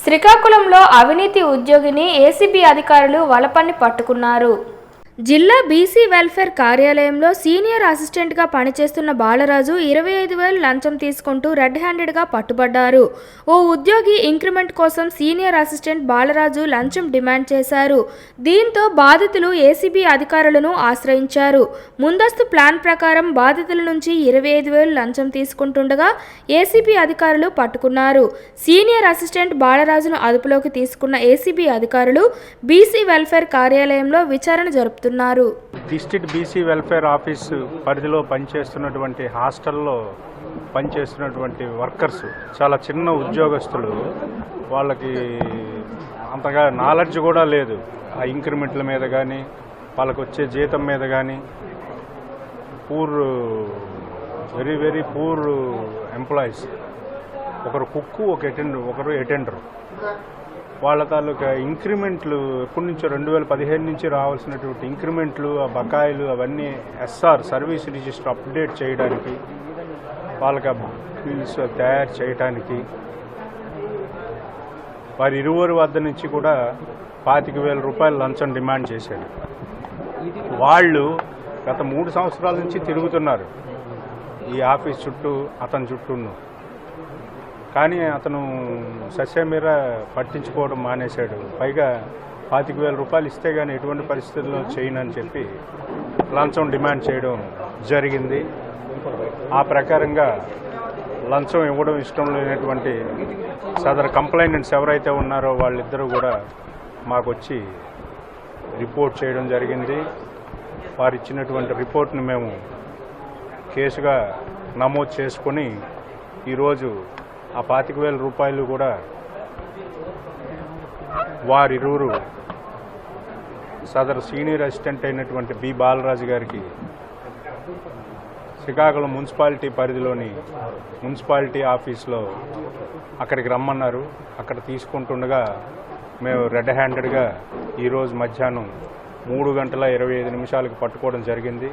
శ్రీకాకుళంలో అవినీతి ఉద్యోగిని ఏసీబీ అధికారులు వలపన్ని పట్టుకున్నారు. జిల్లా బీసీ వెల్ఫేర్ కార్యాలయంలో సీనియర్ అసిస్టెంట్గా పనిచేస్తున్న బాలరాజు ఇరవై ఐదు వేలు లంచం తీసుకుంటూ రెడ్ హ్యాండెడ్గా పట్టుబడ్డారు. ఓ ఉద్యోగి ఇంక్రిమెంట్ కోసం సీనియర్ అసిస్టెంట్ బాలరాజు లంచం డిమాండ్ చేశారు. దీంతో బాధితులు ఏసీబీ అధికారులను ఆశ్రయించారు. ముందస్తు ప్లాన్ ప్రకారం బాధితుల నుంచి ఇరవై ఐదు వేలు లంచం తీసుకుంటుండగా ఏసీబీ అధికారులు పట్టుకున్నారు. సీనియర్ అసిస్టెంట్ బాలరాజును అదుపులోకి తీసుకున్న ఏసీబీ అధికారులు బీసీ వెల్ఫేర్ కార్యాలయంలో విచారణ జరుపుతున్నారు. డిస్ట్రిక్ట్ బీసీ వెల్ఫేర్ ఆఫీస్ పరిధిలో పనిచేస్తున్నటువంటి హాస్టల్లో పనిచేస్తున్నటువంటి వర్కర్స్ చాలా చిన్న ఉద్యోగస్తులు వాళ్ళకి అంతగా నాలెడ్జ్ కూడా లేదు. ఆ ఇంక్రిమెంట్ల మీద కానీ వాళ్ళకు వచ్చే జీతం మీద కానీ poor very very poor employees. ఒకరు కుక్కు ఒక అటెండర్ ఒకరు అటెండర్. వాళ్ళ తాలూకా ఇంక్రిమెంట్లు ఎప్పటి నుంచో రెండు వేల పదిహేను నుంచి రావాల్సినటువంటి ఇంక్రిమెంట్లు ఆ బకాయిలు అవన్నీ ఎస్ఆర్ సర్వీస్ రిజిస్టర్ అప్డేట్ చేయడానికి వాళ్ళకి బిల్స్ తయారు చేయడానికి వారి ఇరువురు వద్ద నుంచి కూడా పాతిక వేల రూపాయలు లంచం డిమాండ్ చేశారు. వాళ్ళు గత మూడు సంవత్సరాల నుంచి తిరుగుతున్నారు. ఈ ఆఫీస్ చుట్టూ అతని చుట్టూను. కానీ అతను సస్యమీర పట్టించుకోవడం మానేశాడు. పైగా పాతిక వేల రూపాయలు ఇస్తే కానీ ఎటువంటి పరిస్థితుల్లో చేయనని చెప్పి లంచం డిమాండ్ చేయడం జరిగింది. ఆ ప్రకారంగా లంచం ఇవ్వడం ఇష్టం లేనటువంటి సదరు కంప్లైంట్స్ ఎవరైతే ఉన్నారో వాళ్ళిద్దరూ కూడా మాకు వచ్చి రిపోర్ట్ చేయడం జరిగింది. వారు ఇచ్చినటువంటి రిపోర్ట్ని మేము కేసుగా నమోదు చేసుకొని ఈరోజు ఆ పాతిక వేల రూపాయలు కూడా వారిరువురు సదరు సీనియర్ అసిస్టెంట్ అయినటువంటి బి బాలరాజు గారికి శ్రీకాకుళం మున్సిపాలిటీ పరిధిలోని మున్సిపాలిటీ ఆఫీస్లో అక్కడికి రమ్మన్నారు. అక్కడ తీసుకుంటుండగా మేము రెడ్ హ్యాండెడ్గా ఈరోజు మధ్యాహ్నం మూడు గంటల ఇరవై ఐదు నిమిషాలకు పట్టుకోవడం జరిగింది.